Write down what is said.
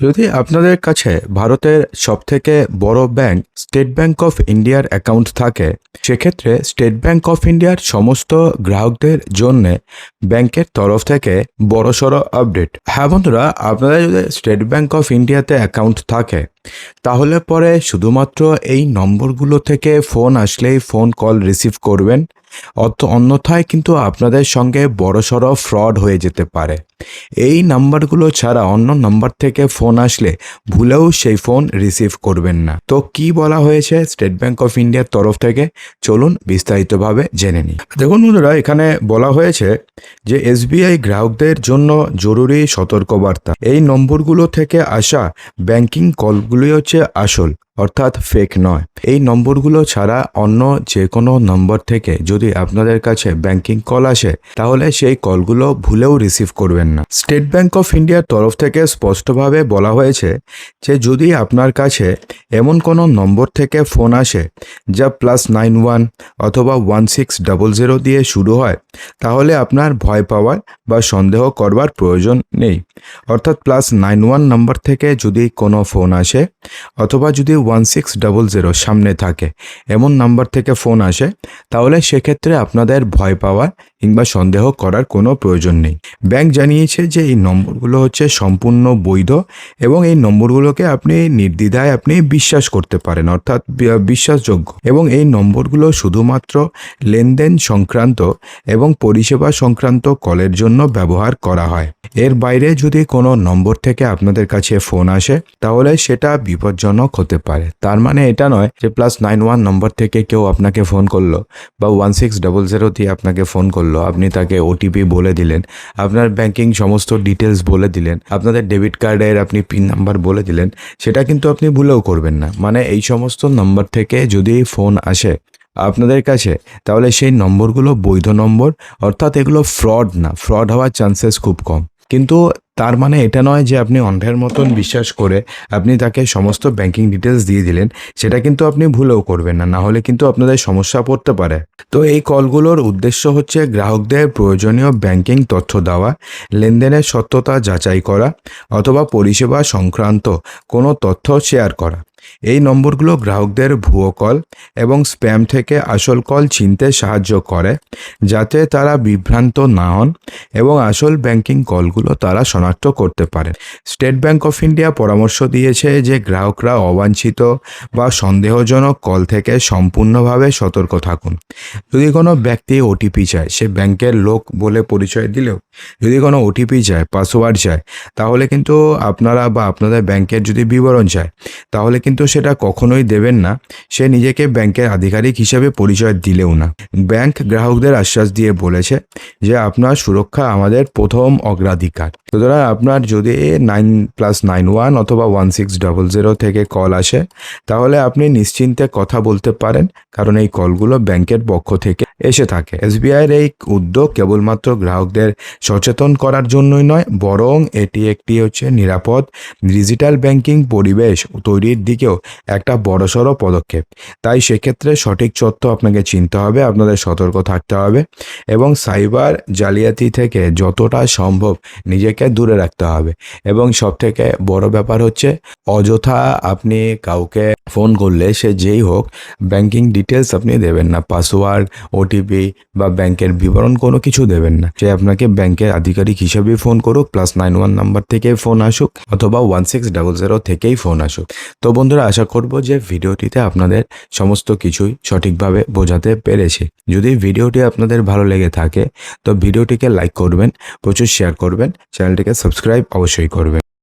যদি আপনাদের কাছে ভারতের সবথেকে বড় ব্যাংক স্টেট ব্যাংক অফ ইন্ডিয়ার অ্যাকাউন্ট থাকে, সেক্ষেত্রে স্টেট ব্যাংক অফ ইন্ডিয়ার সমস্ত গ্রাহকদের জন্য ব্যাংকের তরফ থেকে বড়সড় আপডেট। হ্যাঁ বন্ধুরা, আপনাদের যদি স্টেট ব্যাংক অফ ইন্ডিয়াতে অ্যাকাউন্ট থাকে, তাহলে পরে শুধুমাত্র এই নম্বরগুলো থেকে ফোন আসলেই ফোন কল রিসিভ করবেন। অত অন্যথায় কিন্তু আপনাদের সঙ্গে বড়সড় ফ্রড হয়ে যেতে পারে। এই নাম্বারগুলো ছাড়া অন্য নাম্বার থেকে ফোন আসলে ভুলেও সেই ফোন রিসিভ করবেন না। তো কি বলা হয়েছে স্টেট ব্যাংক অফ ইন্ডিয়ার তরফ থেকে? চলুন বিস্তারিতভাবে জেনে নিই। দেখুন বন্ধুরা, এখানে বলা হয়েছে যে এসবিআই গ্রাহকদের জন্য জরুরি সতর্কবার্তা। এই নম্বরগুলো থেকে আসা ব্যাংকিং কলগুলি হচ্ছে আসল। অর্থাৎ ফেক নয়। এই নম্বরগুলো ছাড়া অন্য যে কোনো নম্বর থেকে যদি আপনাদের কাছে ব্যাংকিং কল আসে, তাহলে সেই কলগুলো ভুলেও রিসিভ করবেন না। স্টেট ব্যাংক অফ ইন্ডিয়ার তরফ থেকে স্পষ্টভাবে বলা হয়েছে যে, যদি আপনার কাছে এমন কোনো নম্বর থেকে ফোন আসে, যা প্লাস নাইন ওয়ান অথবা ওয়ান সিক্স ডাবল জিরো দিয়ে শুরু হয়, তাহলে আপনার ভয় পাওয়ার বা সন্দেহ করবার প্রয়োজন নেই। অর্থাৎ প্লাস নাইন ওয়ান নাম্বার থেকে যদি কোনো ফোন আসে, অথবা যদি ওয়ান সিক্স ডবল জিরো সামনে থাকে। এমন নাম্বার থেকে ফোন আসে, তাহলে সেক্ষেত্রে আপনাদের ভয় পাওয়ার কিংবা সন্দেহ করার কোনো প্রয়োজন নেই। ব্যাংক জানিয়েছে যে এই নম্বরগুলো হচ্ছে সম্পূর্ণ বৈধ এবং এই নম্বরগুলোকে আপনি নির্দ্বিধায় আপনি বিশ্বাস করতে পারেন, অর্থাৎ বিশ্বাসযোগ্য। এবং এই নম্বরগুলো শুধুমাত্র লেনদেন সংক্রান্ত এবং পরিষেবা সংক্রান্ত কলের জন্য ব্যবহার করা হয়। এর বাইরে যদি কোনো নম্বর থেকে আপনাদের কাছে ফোন আসে, তাহলে সেটা বিপজ্জনক হতে পারে। তার মানে এটা নয় যে প্লাস নাইন ওয়ান নম্বর থেকে কেউ আপনাকে ফোন করল বা ওয়ান সিক্স ডবল জিরো দিয়ে আপনাকে ফোন করল। আপনি তাকে ওটিপি বলে দিলেন। আপনার ব্যাংকিং সমস্ত ডিটেলস বলে দিলেন। আপনাদের ডেবিট কার্ডের আপনি পিন নাম্বার বলে দিলেন। সেটা কিন্তু আপনি ভুলেও করবেন না। মানে এই সমস্ত নাম্বার থেকে যদি ফোন আসে আপনাদের কাছে, তাহলে সেই নম্বরগুলো বৈধ নম্বর অর্থাৎ এগুলো ফ্রড না। ফ্রড হওয়ার চান্সেস খুব কম। কিন্তু তার মানে এটা নয় যে আপনি অন্ধের মতন বিশ্বাস করে আপনি তাকে সমস্ত ব্যাংকিং ডিটেলস দিয়ে দিলেন, সেটা কিন্তু আপনি ভুলেও করবেন না না হলে কিন্তু আপনাদের সমস্যা পড়তে পারে। তো এই কলগুলোর উদ্দেশ্য হচ্ছে গ্রাহকদের প্রয়োজনীয় ব্যাংকিং তথ্য দেওয়া, লেনদেনের সত্যতা যাচাই করা, অথবা পরিষেবা সংক্রান্ত কোনো তথ্য শেয়ার করা। এই নম্বরগুলো গ্রাহকদের ভুয়ো কল এবং স্প্যাম থেকে আসল কল চিনতে সাহায্য করে, যাতে তারা বিভ্রান্ত না হন এবং আসল ব্যাংকিং কলগুলো তারা শনাক্ত করতে পারেন স্টেট ব্যাংক অফ ইন্ডিয়া পরামর্শ দিয়েছে যে গ্রাহকরা অবাঞ্ছিত বা সন্দেহজনক কল থেকে সম্পূর্ণভাবে সতর্ক থাকুন। যদি কোনো ব্যক্তি ওটিপি চায়, সে ব্যাংকের লোক বলে পরিচয় দিলেও যদি কোনো ওটিপি চায়, পাসওয়ার্ড চায়, তাহলে কিন্তু আপনারা বা আপনাদের ব্যাংকের যদি বিবরণ চায়, তাহলে কিন্তু সেটা কখনোই দেবেন না। সে নিজেকে ব্যাংকের আধিকারিক হিসেবে পরিচয় দিলেও না। ব্যাংক গ্রাহকদের আশ্বাস দিয়ে বলেছে যে, আপনার সুরক্ষা আমাদের প্রথম অগ্রাধিকার। সুতরাং আপনার যদি নাইন প্লাস নাইন ওয়ান অথবা ওয়ান সিক্স ডবল জিরো থেকে কল আসে, তাহলে আপনি নিশ্চিন্তে কথা বলতে পারেন, কারণ এই কলগুলো ব্যাংকের পক্ষ থেকে এসে থাকে। এসবিআইয়ের এই উদ্যোগ কেবলমাত্র গ্রাহকদের সচেতন করার জন্যই নয়, বরং এটি একটি হচ্ছে নিরাপদ ডিজিটাল ব্যাংকিং পরিবেশ তৈরির দিকেও একটা বড়সড় পদক্ষেপ। তাই সেক্ষেত্রে সঠিক তথ্য আপনাকে চিনতে হবে, আপনাদের সতর্ক থাকতে হবে এবং সাইবার জালিয়াতি থেকে যতটা সম্ভব নিজেকে দূরে রাখতে হবে। এবং সব থেকে বড় ব্যাপার হচ্ছে, অযথা আপনি কাউকে ফোন করলে সে যেই হোক ব্যাংকিং ডিটেলস আপনি দেবেন না। পাসওয়ার্ড ওটিপি বা ব্যাংকের বিবরণ কোনো কিছু দেবেন না। সে আপনাকে ব্যাংকের আধিকারিক হিসেবে ফোন করুক প্লাস নাইন ওয়ান নাম্বার থেকে ফোন আসুক, অথবা ওয়ান সিক্স ডাবল জিরো থেকেই ফোন আসুক। তো বন্ধুরা, আশা করব যে ভিডিওটিতে আপনাদের সমস্ত কিছুই সঠিকভাবে বোঝাতে পেরেছি। যদি ভিডিওটি আপনাদের ভালো লেগে থাকে, তো ভিডিওটিকে লাইক করবেন, প্রচুর শেয়ার করবেন চ্যানেলটিকে সাবস্ক্রাইব অবশ্যই করবেন